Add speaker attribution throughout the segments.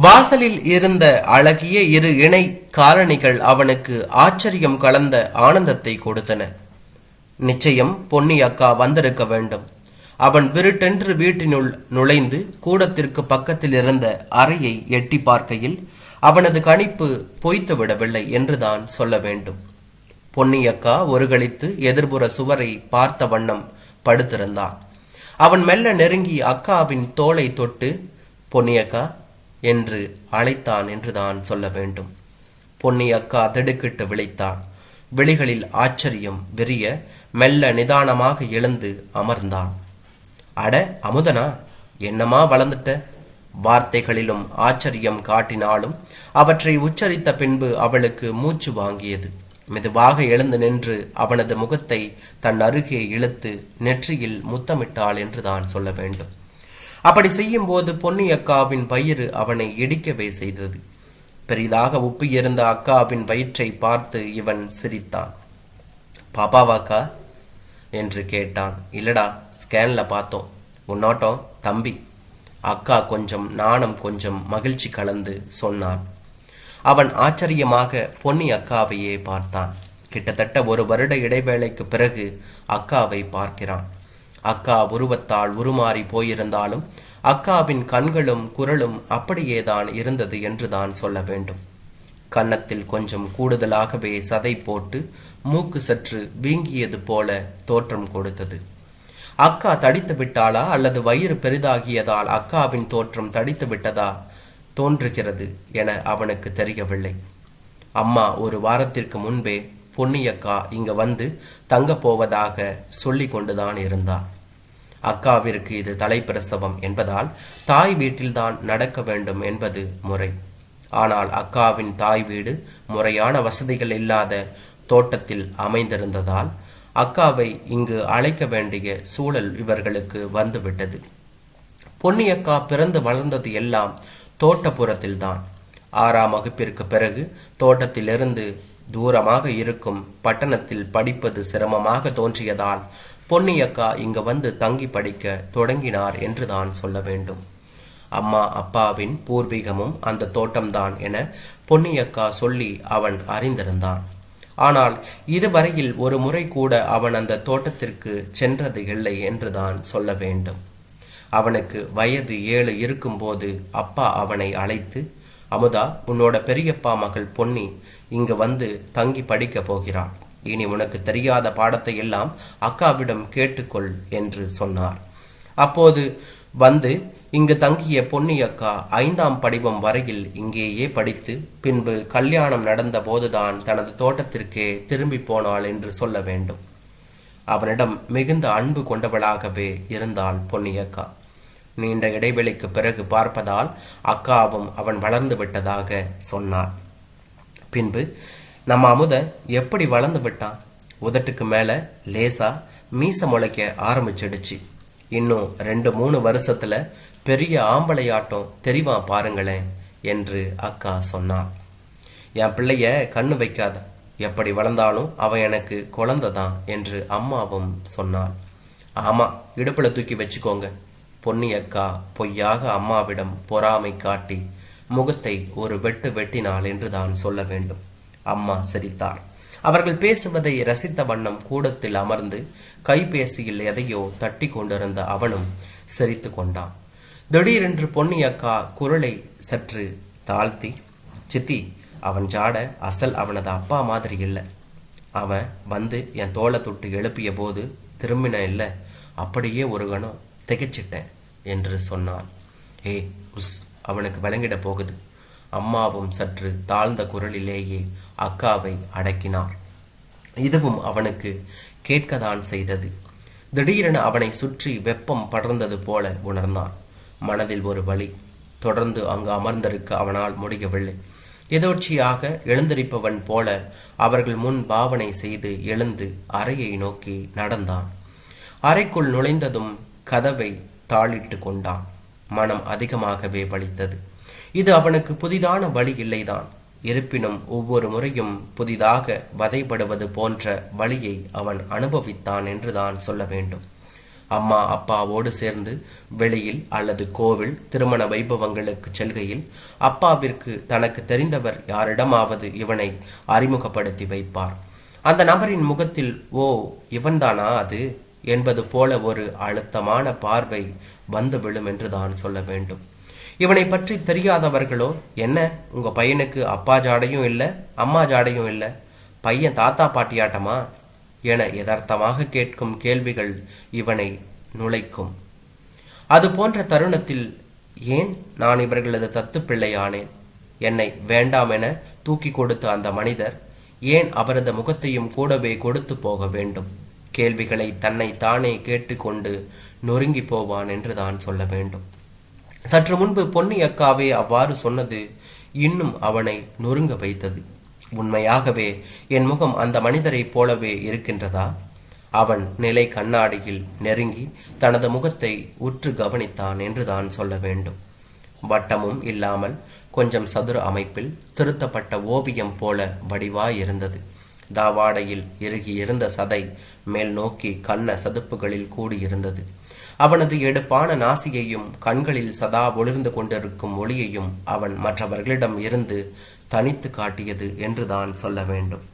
Speaker 1: வாசலில் இருந்த அழகிய இரு இணை காலணிகள் அவனுக்கு ஆச்சரியம் கலந்த ஆனந்தத்தை கொடுத்தன. நிச்சயம் பொன்னி அக்கா வந்திருக்க வேண்டும். அவன் விருட்டென்று வீட்டினுள் நுழைந்து கூடத்திற்கு பக்கத்தில் இருந்த அறையை எட்டி பார்க்கையில் அவனது கணிப்பு பொய்த்து விடவில்லை என்றுதான் சொல்ல வேண்டும். பொன்னியக்கா ஒருகளித்து எதிர்புற சுவரை பார்த்த வண்ணம் படுத்திருந்தான். அவன் மெல்ல நெருங்கி அக்காவின் தோலை தொட்டு பொன்னியக்கா என்று அழைத்தான் என்றுதான் சொல்ல வேண்டும். பொன்னி அக்கா திடுக்கிட்டு விழித்தாள். விழிகளில் ஆச்சரியம் விரிய மெல்ல நிதானமாக எழுந்து அமர்ந்தான் அட அமுதனா என்னமா வளர்ந்துட்ட? வார்த்தைகளிலும் ஆச்சரியம் காட்டினாலும் அவற்றை உச்சரித்த பின்பு அவளுக்கு மூச்சு வாங்கியது. மெதுவாக எழுந்து நின்று அவனது முகத்தை தன் அருகே இழுத்து நெற்றியில் முத்தமிட்டாள் என்றுதான் சொல்ல வேண்டும். அப்படி செய்யும்போது பொன்னி அக்காவின் வயிறு அவனை இடிக்கவே செய்தது. பெரிதாக உப்பியிருந்த அக்காவின் வயிற்றை பார்த்து இவன் சிரித்தான். பாப்பாவாக்கா என்று கேட்டான். இல்லடா ஸ்கேன்ல பார்த்தோம். உன்னோட்டம் தம்பி. அக்கா கொஞ்சம் நாணம் கொஞ்சம் மகிழ்ச்சி கலந்து சொன்னான். அவன் ஆச்சரியமாக பொன்னி அக்காவையே பார்த்தான். கிட்டத்தட்ட ஒரு வருட இடைவேளைக்கு பிறகு அக்காவை பார்க்கிறான். அக்கா உருவத்தால் உருமாறி போயிருந்தாலும் அக்காவின் கண்களும் குரலும் அப்படியேதான் இருந்தது என்றுதான் சொல்ல வேண்டும். கன்னத்தில் கொஞ்சம் கூடுதலாகவே சதை போட்டு மூக்கு சற்று வீங்கியது போல தோற்றம் கொடுத்தது. அக்கா தடித்து விட்டாளா அல்லது வயிறு பெரிதாகியதால் அக்காவின் தோற்றம் தடித்து விட்டதா தோன்றுகிறது என அவனுக்கு தெரியவில்லை. அம்மா ஒரு வாரத்திற்கு முன்பே பொன்னியக்கா இங்க வந்து தங்க போவதாக சொல்லி கொண்டுதான் இருந்தார். அக்காவிற்கு இது தலைப்பிரசவம் என்பதால் தாய் வீட்டில்தான் நடக்க வேண்டும் என்பது முறை. ஆனால் அக்காவின் தாய் வீடு முறையான வசதிகள் இல்லாத தோட்டத்தில் அமைந்திருந்ததால் அக்காவை இங்கு அழைக்க வேண்டிய சூழல் இவர்களுக்கு வந்துவிட்டது. பொன்னியக்கா பிறந்து வளர்ந்தது எல்லாம் தோட்டப்புறத்தில்தான். ஆறாம் வகுப்பிற்கு பிறகு தோட்டத்திலிருந்து தூரமாக இருக்கும் பட்டணத்தில் படிப்பது சிரமமாக தோன்றியதால் பொன்னியக்கா இங்கு வந்து தங்கி படிக்க தொடங்கினார் என்றுதான் சொல்ல வேண்டும். அம்மா அப்பாவின் பூர்வீகமும் அந்த தோட்டம்தான் என பொன்னியக்கா சொல்லி அவன் அறிந்திருந்தான். ஆனால் இதுவரையில் ஒரு முறை கூட அவன் அந்த தோட்டத்திற்கு சென்றது இல்லை என்றுதான் சொல்ல வேண்டும். அவனுக்கு வயது ஏழு இருக்கும்போது அப்பா அவனை அழைத்து அமுதா உன்னோட பெரியப்பா மகள் பொன்னி இங்கு வந்து தங்கி படிக்க போகிறாள். இனி உனக்கு தெரியாத பாடத்தை எல்லாம் அக்காவிடம் கேட்டுக்கொள் என்று சொன்னார். அப்போது வந்து இங்கு தங்கிய பொன்னி அக்கா ஐந்தாம் படிவம் வரையில் இங்கேயே படித்து பின்பு கல்யாணம் நடந்த போதுதான் தனது தோட்டத்திற்கே திரும்பி போனாள் என்று சொல்ல வேண்டும். அவனிடம் மிகுந்த அன்பு கொண்டவளாகவே இருந்தாள் பொன்னியக்கா நீண்ட இடைவெளிக்கு பிறகு பார்ப்பதால் அக்காவும் அவன் வளர்ந்து விட்டதாக சொன்னார் பின்பு நம்ம அமுத எப்படி வளர்ந்து விட்டான்? உதட்டுக்கு மேலே லேசா மீச முளைக்க ஆரம்பிச்சிடுச்சு. இன்னும் ரெண்டு மூணு வருஷத்துல பெரிய ஆம்பளையாட்டம் தெரிவா பாருங்களேன் என்று அக்கா சொன்னான் என் பிள்ளைய கண்ணு வைக்காத. எப்படி வளர்ந்தாலும் அவன் எனக்கு குழந்தைதான் என்று அம்மாவும் சொன்னாள். ஆமா இடுப்புல தூக்கி வச்சுக்கோங்க. பொன்னி அக்கா பொய்யாக அம்மாவிடம் பொறாமை காட்டி முகத்தை ஒரு வெட்டு வெட்டினாள் என்று தான் சொல்ல வேண்டும். அம்மா சிரித்தார் அவர்கள் பேசுவதை ரசித்த வண்ணம் கூடத்தில் அமர்ந்து கைபேசியில் எதையோ தட்டி கொண்டிருந்த அவனும் சிரித்து கொண்டான். திடீரென்று பொன்னி அக்கா குரலை சற்று தாழ்த்தி சித்தி அவன் ஜாட அசல் அவனது அப்பா மாதிரி இல்லை. அவன் வந்து என் தோலை தொட்டு எழுப்பிய போது திரும்பின இல்லை. அப்படியே ஒரு கணம் திகைச்சிட்டேன் என்று சொன்னான் ஏ உஸ் அவனுக்கு விளங்கிட போகுது. அம்மாவும் சற்று தாழ்ந்த குரலிலேயே அக்காவை அடக்கினார். இதுவும் அவனுக்கு கேட்கத்தான் செய்தது. திடீரென அவனை சுற்றி வெப்பம் படர்ந்தது போல உணர்ந்தான். மனதில் ஒரு வழி தொடர்ந்து அங்கு அமர்ந்திருக்க அவனால் முடியவில்லை. எதோர்ச்சியாக எழுந்திருப்பவன் போல அவர்கள் முன் பாவனை செய்து எழுந்து அறையை நோக்கி நடந்தான். அறைக்குள் நுழைந்ததும் கதவை தாளிட்டு கொண்டான். மனம் அதிகமாகவே வலித்தது. இது அவனுக்கு புதிதான வழி இல்லைதான். இருப்பினும் ஒவ்வொரு முறையும் புதிதாக வதைப்படுவது போன்ற வழியை அவன் அனுபவித்தான் என்றுதான் சொல்ல வேண்டும். அம்மா அப்பாவோடு சேர்ந்து வெளியில் அல்லது கோவில் திருமண வைபவங்களுக்கு செல்கையில் அப்பாவிற்கு தனக்கு தெரிந்தவர் யாரிடமாவது இவனை அறிமுகப்படுத்தி வைப்பார். அந்த நபரின் முகத்தில் ஓ இவன்தானா அது? என்பது போல ஒரு அழுத்தமான பார்வை வந்து விழும் என்று தான் சொல்ல வேண்டும். இவனை பற்றி தெரியாதவர்களோ என்ன உங்கள் பையனுக்கு அப்பா ஜாடையும் இல்லை அம்மா ஜாடையும் இல்லை பையன் தாத்தா பாட்டியாட்டமா? என யதார்த்தமாக கேட்கும் கேள்விகள் இவனை நுழைக்கும். அது போன்ற தருணத்தில் ஏன் நான் இவர்களது தத்து பிள்ளையானேன்? என்னை வேண்டாம் என தூக்கி கொடுத்த அந்த மனிதர் ஏன் அவரது முகத்தையும் கூடவே கொடுத்து போக வேண்டும்? கேள்விகளை தன்னை தானே கேட்டுக்கொண்டு நொறுங்கி போவான் என்று தான் சொல்ல வேண்டும். சற்று முன்பு பொன்னி அக்காவே அவ்வாறு சொன்னது இன்னும் அவனை நொறுங்க வைத்தது. உண்மையாகவே என் முகம் அந்த மனிதரைப் போலவே இருக்கின்றதா? அவன் நிலை கண்ணாடியில் நெருங்கி தனது முகத்தை உற்று கவனித்தான் என்று தான் சொல்ல வேண்டும். வட்டமும் இல்லாமல் கொஞ்சம் சதுர அமைப்பில் திருத்தப்பட்ட ஓவியம் போல வடிவாய் இருந்தது தாவாடையில் இறுகி இருந்த சதை மேல் நோக்கி கண்ண சதுப்புகளில் கூடியிருந்தது. அவனது எடுப்பான நாசியையும் கண்களில் சதா ஒளிர்ந்து கொண்டிருக்கும் ஒளியையும் அவன் மற்றவர்களிடம் இருந்து தனித்து காட்டியது என்றுதான் சொல்ல வேண்டும்.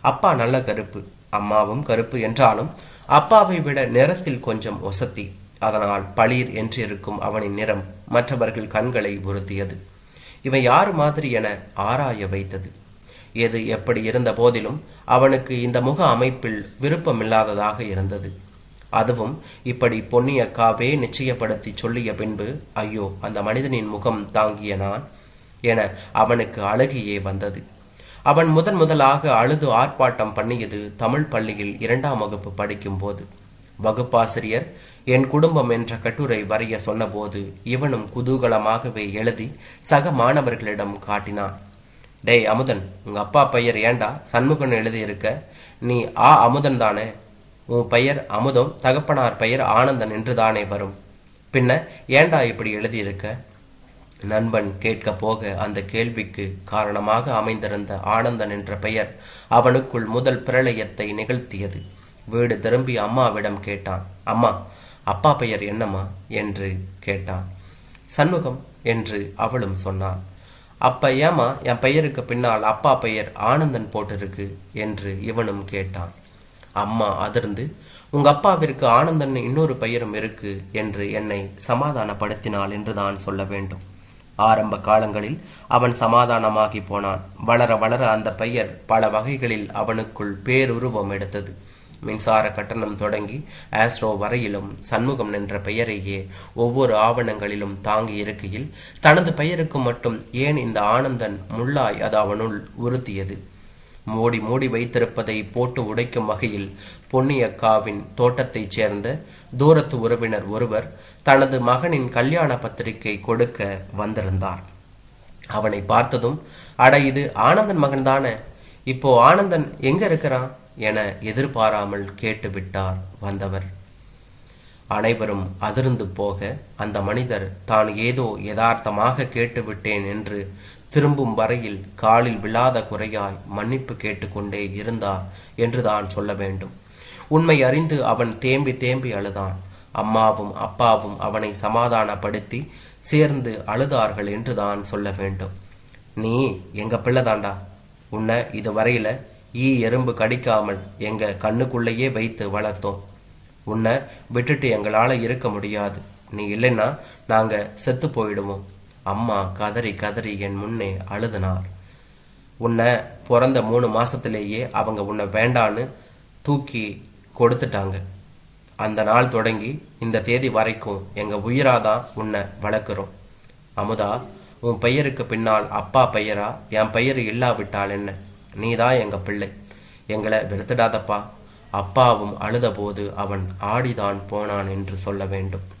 Speaker 1: அப்பா நல்ல கருப்பு அம்மாவும் கருப்பு என்றாலும் அப்பாவை விட நிறத்தில் கொஞ்சம் ஒசத்தி அதனால் பளிர் என்றிருக்கும் அவனின் நிறம் மற்றவர்கள் கண்களை உறுத்தியது. இவை யார் மாதிரி என ஆராய வைத்தது. எது எப்படி இருந்த போதிலும் அவனுக்கு இந்த முக அமைப்பில் விருப்பமில்லாததாக இருந்தது. அதுவும் இப்படி பொன்னியக்காவே நிச்சயப்படுத்தி சொல்லிய பின்பு ஐயோ அந்த மனிதனின் முகம் தாங்கிய நான் என அவனுக்கு அழுகியே வந்தது. அவன் முதன் முதலாக அழுது ஆர்ப்பாட்டம் பண்ணியது தமிழ் பள்ளியில் இரண்டாம் வகுப்பு படிக்கும்போது. வகுப்பாசிரியர் என் குடும்பம் என்ற கட்டுரை வரைய சொன்னபோது இவனும் குதூகலமாகவே எழுதி சக மாணவர்களிடம் காட்டினான். டேய் அமுதன் உங்கள் அப்பா பெயர் ஏண்டா? சண்முகன் எழுதியிருக்க நீ ஆ அமுதன் தானே? உன் பெயர் அமுதம் தகப்பனார் பெயர் ஆனந்தன் என்று தானே வரும்? பின்ன ஏண்டா இப்படி எழுதியிருக்க? நண்பன் கேட்க போக அந்த கேள்விக்கு காரணமாக அமைந்திருந்த ஆனந்தன் என்ற பெயர் அவனுக்குள் முதல் பிரளயத்தை நிகழ்த்தியது. வீடு திரும்பி அம்மாவிடம் கேட்டான். அம்மா அப்பா பெயர் என்னம்மா? என்று கேட்டான். சண்முகம் என்று அவளும் சொன்னான். அப்ப ஏமா என் பெயருக்கு பின்னால் அப்பா பெயர் ஆனந்தன் போட்டிருக்கு என்று இவனும் கேட்டான். அம்மா அதிர்ந்து உங்க அப்பாவிற்கு ஆனந்தன் இன்னொரு பெயரும் இருக்கு என்று என்னை சமாதானப்படுத்தினாள் என்று தான் சொல்ல வேண்டும். ஆரம்ப காலங்களில் அவன் சமாதானமாகி போனான். வளர வளர அந்த பெயர் பல வகைகளில் அவனுக்குள் பேருருவம் எடுத்தது. மின்சார கட்டணம் தொடங்கி ஆஸ்ட்ரோ வரையிலும் சண்முகம் என்ற பெயரையே ஒவ்வொரு ஆவணங்களிலும் தாங்கி இருக்கையில் தனது பெயருக்கு மட்டும் ஏன் இந்த ஆனந்தன் முள்ளாய் அது அவனுள் உறுத்தியது? மூடி மூடி வைத்திருப்பதை போட்டு உடைக்கும் வகையில் பொன்னியக்காவின் தோட்டத்தைச் சேர்ந்த தூரத்து உறவினர் ஒருவர் தனது மகனின் கல்யாண பத்திரிகை கொடுக்க வந்திருந்தார். அவனை பார்த்ததும் அட இது ஆனந்தன் மகன்தானே? இப்போ ஆனந்தன் எங்க இருக்கிறான்? என எதிர்பாராமல் கேட்டுவிட்டார் வந்தவர். அனைவரும் அதிர்ந்து போக அந்த மனிதர் தான் ஏதோ யதார்த்தமாக கேட்டுவிட்டேன் என்று திரும்பும் வரையில் காலில் விழாத குறையாய் மன்னிப்பு கேட்டுக்கொண்டே இருந்தார் என்றுதான் சொல்ல வேண்டும். உண்மை அறிந்து அவன் தேம்பி தேம்பி அழுதான். அம்மாவும் அப்பாவும் அவனை சமாதானப்படுத்தி சேர்ந்து அழுதார்கள் என்று தான் சொல்ல வேண்டும். நீ எங்க பிள்ளைதாண்டா உன்னை இது வரையில ஈ எறும்பு கடிக்காமல் எங்க கண்ணுக்குள்ளேயே வைத்து வளர்த்தோம். உன்னை விட்டுட்டு எங்களால் இருக்க முடியாது. நீ இல்லைன்னா நாங்கள் செத்து போயிடுவோம். அம்மா கதறி கதறி என் முன்னே அழுதினார். உன்னை பிறந்த மூணு மாசத்திலேயே அவங்க உன்னை வேண்டான்னு தூக்கி கொடுத்துட்டாங்க. அந்த நாள் தொடங்கி இந்த தேதி வரைக்கும் எங்க உயிராதான் உன்னை வளர்க்குறோம். அமுதா உன் பெயருக்கு பின்னால் அப்பா பெயரா? என் பெயர் இல்லாவிட்டால் என்ன? நீதான் எங்கள் பிள்ளை. எங்களை வெறுத்துடாதப்பா. அப்பாவும் அழுதபோது அவன் ஆடிதான் போனான் என்று சொல்ல வேண்டும்.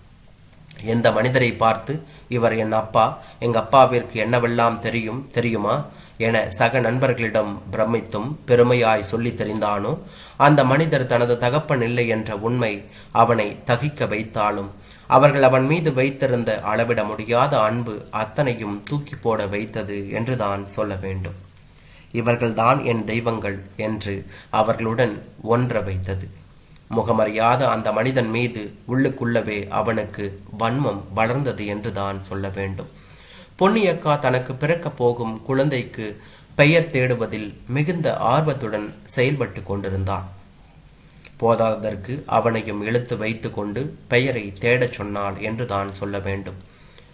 Speaker 1: எந்த மனிதரை பார்த்து இவர் என் அப்பா எங்க அப்பாவிற்கு என்னவெல்லாம் தெரியும் தெரியுமா? என சக நண்பர்களிடம் பிரமித்தும் பெருமையாய் சொல்லி தெரிந்தானோ? அந்த மனிதர் தனது தகப்பன் இல்லை என்ற உண்மை அவனை தகிக்க வைத்தாலும் அவர்கள் அவன் மீது வைத்திருந்த அளவிட முடியாத அன்பு அத்தனையும் தூக்கி போட வைத்தது என்றுதான் சொல்ல வேண்டும். இவர்கள்தான் என் தெய்வங்கள் என்று அவர்களுடன் ஒன்ற வைத்தது. முகமறியாத அந்த மனிதன் மீது உள்ளுக்குள்ளவே அவனுக்கு வன்மம் வளர்ந்தது என்று தான் சொல்ல வேண்டும். பொன்னியக்கா தனக்கு பிறக்கப் போகும் குழந்தைக்கு பெயர் தேடுவதில் மிகுந்த ஆர்வத்துடன் செயல்பட்டு கொண்டிருந்தான். போதாததற்கு அவனையும் இழுத்து வைத்துக்கொண்டு பெயரை தேடச் சொன்னாள் என்று தான் சொல்ல வேண்டும்.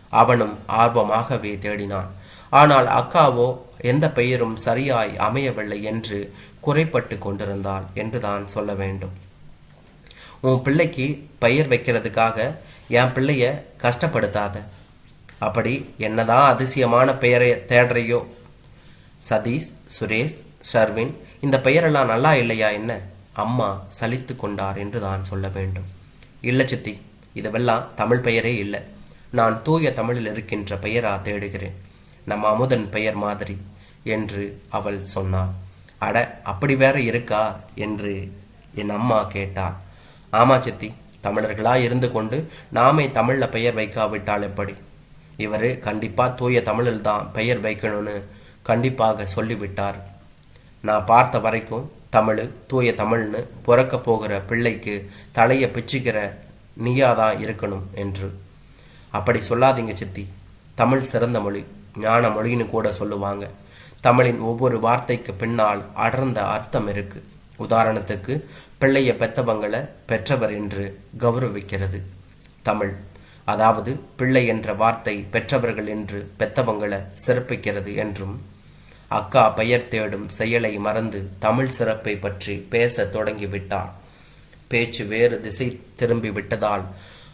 Speaker 1: அவனும் ஆர்வமாகவே தேடினான். ஆனால் அக்காவோ எந்த பெயரும் சரியாய் அமையவில்லை என்று குறைப்பட்டு கொண்டிருந்தாள் என்று தான் சொல்ல வேண்டும். உன் பிள்ளைக்கு பெயர் வைக்கிறதுக்காக என் பிள்ளைய கஷ்டப்படுத்தாத. அப்படி என்னதான் அதிசயமான பெயரை தேடுறையோ? சதீஷ் சுரேஷ் ஷர்வின் இந்த பெயரெல்லாம் நல்லா இல்லையா என்ன? அம்மா சலித்து கொண்டார் என்று தான் சொல்ல வேண்டும். இல்லை சித்தி இதுவெல்லாம் தமிழ் பெயரே இல்லை. நான் தூய தமிழில் இருக்கின்ற பெயரா தேடுகிறேன். நம்ம அமுதன் பெயர் மாதிரி என்று அவள் சொன்னாள். அட அப்படி வேற இருக்கா? என்று என் அம்மா கேட்டாள். ஆமா சித்தி தமிழர்களா இருந்து கொண்டு நாமே தமிழ்ல பெயர் வைக்காவிட்டால் எப்படி? இவர் கண்டிப்பா தூய தமிழில் தான் பெயர் வைக்கணும்னு கண்டிப்பாக சொல்லிவிட்டார். நான் பார்த்த வரைக்கும் தமிழ் தூய தமிழ்னு பிறக்க போகிற பிள்ளைக்கு தலையை பிச்சுக்கிற நீயாதான் இருக்கணும் என்று. அப்படி சொல்லாதீங்க சித்தி தமிழ் சிறந்த மொழி. ஞான மொழின்னு கூட சொல்லுவாங்க. தமிழின் ஒவ்வொரு வார்த்தைக்கு பின்னால் அடர்ந்த அர்த்தம் இருக்கு. உதாரணத்துக்கு பிள்ளைய பெத்தவங்களை பெற்றவர் என்று கௌரவிக்கிறது. தமிழ் அதாவது பிள்ளை என்ற வார்த்தை பெற்றவர்கள் என்று பெத்தவங்களை சிறப்பிக்கிறது என்றும் அக்கா பெயர் தேடும் செயலை மறந்து தமிழ் சிறப்பை பற்றி பேசத் தொடங்கிவிட்டார். பேச்சு வேறு திசை திரும்பி விட்டதால்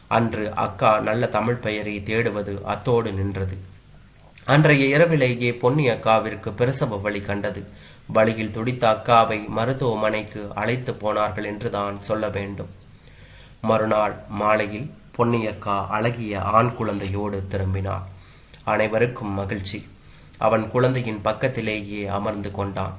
Speaker 1: அன்று அக்கா நல்ல தமிழ் பெயரை தேடுவது அத்தோடு நின்றது. அன்றைய இரவிலேயே பொன்னி அக்காவிற்கு பிரசவ வழி கண்டது. வழியில் துடித்த அக்காவை மருத்துவமனைக்கு அழைத்து போனார்கள் என்று தான் சொல்ல வேண்டும். மறுநாள் மாலையில் பொன்னியக்கா அழகிய ஆண் குழந்தையோடு திரும்பினார் அனைவருக்கும் மகிழ்ச்சி. அவன் குழந்தையின் பக்கத்திலேயே அமர்ந்து கொண்டான்.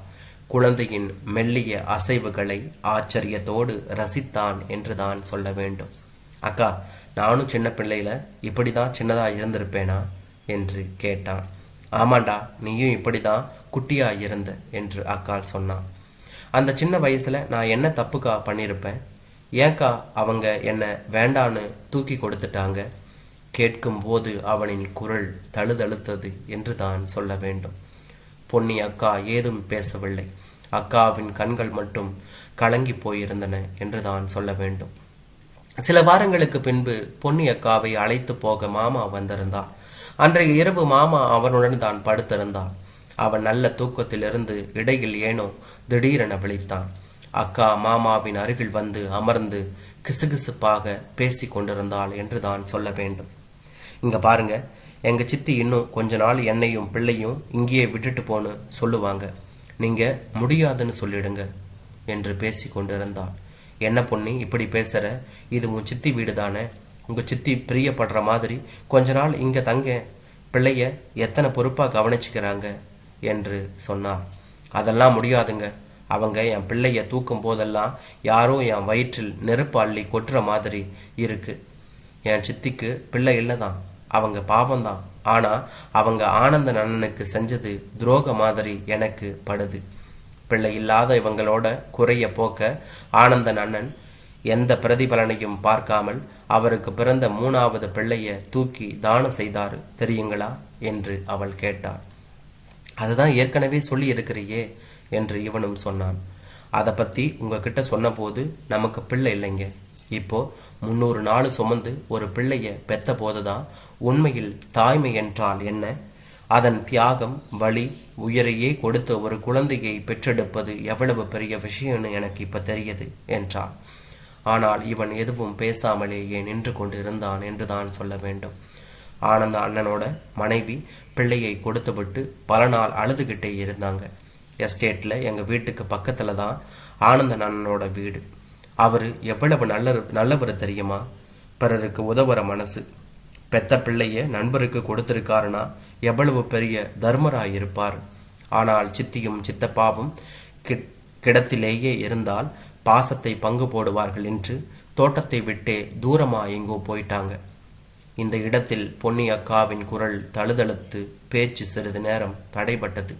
Speaker 1: குழந்தையின் மெல்லிய அசைவுகளை ஆச்சரியத்தோடு ரசித்தான் என்று தான் சொல்ல வேண்டும். அக்கா நானும் சின்ன பிள்ளையில இப்படி தான் சின்னதாக இருந்திருப்பேனா? என்று கேட்டான். ஆமாண்டா நீயும் இப்படி தான் குட்டியா இருந்த என்று அக்கால் சொன்னான். அந்த சின்ன வயசுல நான் என்ன தப்புக்கா பண்ணியிருப்பேன் ஏன்க்கா அவங்க என்னை வேண்டான்னு தூக்கி கொடுத்துட்டாங்க? கேட்கும் போது அவனின் குரல் தழுதழுத்தது என்று தான் சொல்ல வேண்டும். பொன்னி அக்கா ஏதும் பேசவில்லை. அக்காவின் கண்கள் மட்டும் கலங்கி போயிருந்தன என்று தான் சொல்ல வேண்டும். சில வாரங்களுக்கு பின்பு பொன்னி அக்காவை அழைத்து போக மாமா வந்திருந்தார் அன்றைய இரவு மாமா அவனுடன் தான் படுத்திருந்தான். அவன் நல்ல தூக்கத்திலிருந்து இடையில் ஏனோ திடீரென விழித்தான். அக்கா மாமாவின் அருகில் வந்து அமர்ந்து கிசுகிசுப்பாக பேசி கொண்டிருந்தாள் என்று தான் சொல்ல வேண்டும். இங்க பாருங்க எங்க சித்தி இன்னும் கொஞ்ச நாள் என்னையும் பிள்ளையும் இங்கேயே விட்டுட்டு போன்னு சொல்லுவாங்க. நீங்க முடியாதுன்னு சொல்லிடுங்க என்று பேசி கொண்டிருந்தாள் என்ன பொண்ணு இப்படி பேசுற? இது உன் சித்தி வீடு தானே உங்கள் சித்தி பிரியப்படுற மாதிரி கொஞ்ச நாள் இங்கே தங்க பிள்ளைய எத்தனை பொறுப்பாக கவனிச்சுக்கிறாங்க என்று சொன்னார் அதெல்லாம் முடியாதுங்க. அவங்க என் பிள்ளைய தூக்கும் போதெல்லாம் யாரோ என் வயிற்றில் நெருப்பு அள்ளி கொட்டுற மாதிரி இருக்கு. என் சித்திக்கு பிள்ளை இல்லைதான். அவங்க பாவம்தான். ஆனால் அவங்க ஆனந்த நன்னனுக்கு செஞ்சது துரோக மாதிரி எனக்கு படுது. பிள்ளை இல்லாத இவங்களோட குறைய போக்க ஆனந்த அண்ணன் எந்த பிரதிபலனையும் பார்க்காமல் அவருக்கு பிறந்த மூணாவது பிள்ளையை தூக்கி தானம் செய்தார் தெரியுங்களா? என்று அவள் கேட்டாள். அதுதான் ஏற்கனவே சொல்லி இருக்கிறியே என்று இவனும் சொன்னான். அதை பற்றி உங்ககிட்ட சொன்னபோது நமக்கு பிள்ளை இல்லைங்க. இப்போ முன்னூறு நாள் சுமந்து ஒரு பிள்ளைய பெத்த போதுதான் உண்மையில் தாய்மை என்றால் என்ன? அதன் தியாகம் வலி உயிரையே கொடுத்த ஒரு குழந்தையை பெற்றெடுப்பது எவ்வளவு பெரிய விஷயம்னு எனக்கு இப்போ தெரியுது என்றான் ஆனால் இவன் எதுவும் பேசாமலேயே நின்று கொண்டு இருந்தான் என்றுதான் சொல்ல வேண்டும். ஆனந்த அண்ணனோட மனைவி பிள்ளையை கொடுத்துவிட்டு பல நாள் அழுதுகிட்டே இருந்தாங்க. எஸ்டேட்ல எங்க வீட்டுக்கு பக்கத்துல தான் ஆனந்தன் அண்ணனோட வீடு. அவர் எவ்வளவு நல்ல நல்லவர் தெரியுமா? பிறருக்கு உதவுற மனசு. பெத்த பிள்ளைய நண்பருக்கு கொடுத்துருக்காருன்னா எவ்வளவு பெரிய தர்மராய் இருப்பார். ஆனால் சித்தியும் சித்தப்பாவும் கி- கிடத்திலேயே இருந்தால் பாசத்தை பங்கு போடுவார்கள் என்று தோட்டத்தை விட்டே தூரமா எங்கோ போயிட்டாங்க. இந்த இடத்தில் பொன்னி அக்காவின் குரல் தழுதழுத்து பேச்சு சிறிது நேரம் தடைபட்டது.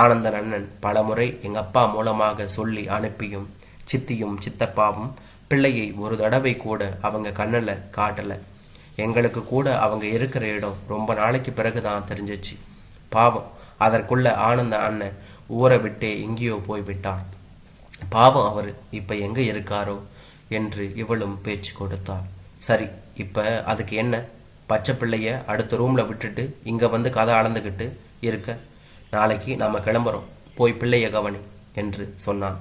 Speaker 1: ஆனந்தன் அண்ணன் பலமுறை எங்க அப்பா மூலமாக சொல்லி அனுப்பியும் சித்தியும் சித்தப்பாவும் பிள்ளையை ஒரு தடவை கூட அவங்க கண்ணில் காட்டலை. எங்களுக்கு கூட அவங்க இருக்கிற இடம் ரொம்ப நாளைக்கு பிறகு தான் தெரிஞ்சிச்சு. பாவம் அதற்குள்ள ஆனந்த அண்ணன் ஊரை விட்டே எங்கேயோ போய்விட்டான் பாவம் அவர் இப்போ எங்கே இருக்காரோ என்று இவளும் பேச்சு கொடுத்தாள். சரி இப்போ அதுக்கு என்ன? பச்சை பிள்ளைய அடுத்த ரூமில் விட்டுட்டு இங்கே வந்து கதை அளந்துக்கிட்டு இருக்க. நாளைக்கு நாம் கிளம்புறோம். போய் பிள்ளைய கவனி என்று சொன்னான்.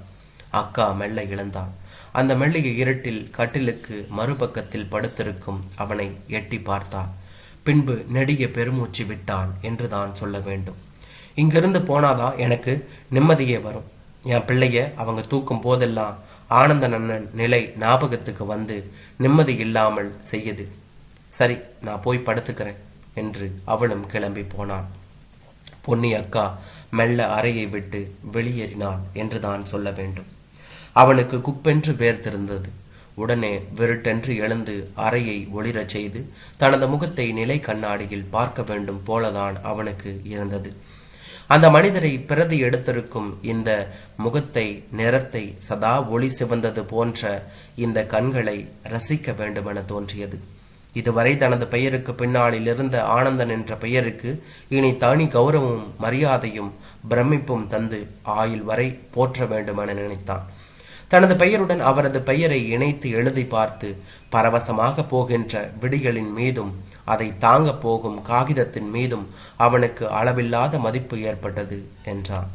Speaker 1: அக்கா மெல்ல இழந்தாள் அந்த மெல்லிய இருட்டில் கட்டிலுக்கு மறுபக்கத்தில் படுத்திருக்கும் அவனை எட்டி பார்த்தாள். பின்பு நெடிய பெருமூச்சு விட்டான் என்று தான் சொல்ல வேண்டும். இங்கிருந்து போனாதான் எனக்கு நிம்மதியே வரும். என் பிள்ளைய அவங்க தூக்கும் போதெல்லாம் ஆனந்த நன்னன் நிலை ஞாபகத்துக்கு வந்து நிம்மதி இல்லாமல் செய்யுது. சரி நான் போய் படுத்துக்கிறேன் என்று அவளும் கிளம்பி போனாள். பொன்னி அக்கா மெல்ல அறையை விட்டு வெளியேறினாள் என்று தான் சொல்ல வேண்டும். அவனுக்கு குப்பென்று வேர்த்திருந்தது உடனே விருட்டென்று எழுந்து அறையை ஒளிரச் செய்து தனது முகத்தை நிலை கண்ணாடியில் பார்க்க வேண்டும் போலதான் அவனுக்கு இருந்தது. அந்த மனிதரை பிரதி எடுத்திருக்கும் இந்த முகத்தை நிறத்தை சதா ஒளி சிவந்தது போன்ற இந்த கண்களை ரசிக்க வேண்டுமென தோன்றியது. இதுவரை தனது பெயருக்கு பின்னாளில் இருந்த ஆனந்தன் என்ற பெயருக்கு இனி தனி கௌரவமும் மரியாதையும் பிரமிப்பும் தந்து ஆயுள் வரை போற்ற வேண்டுமென நினைத்தான். தனது பெயருடன் அவரது பெயரை இணைத்து எழுதி பார்த்து பரவசமாக போகின்ற விடிகளின் மீதும் அதை தாங்கப் போகும் காகிதத்தின் மீதும் அவனுக்கு அளவில்லாத மதிப்பு ஏற்பட்டது என்றான்.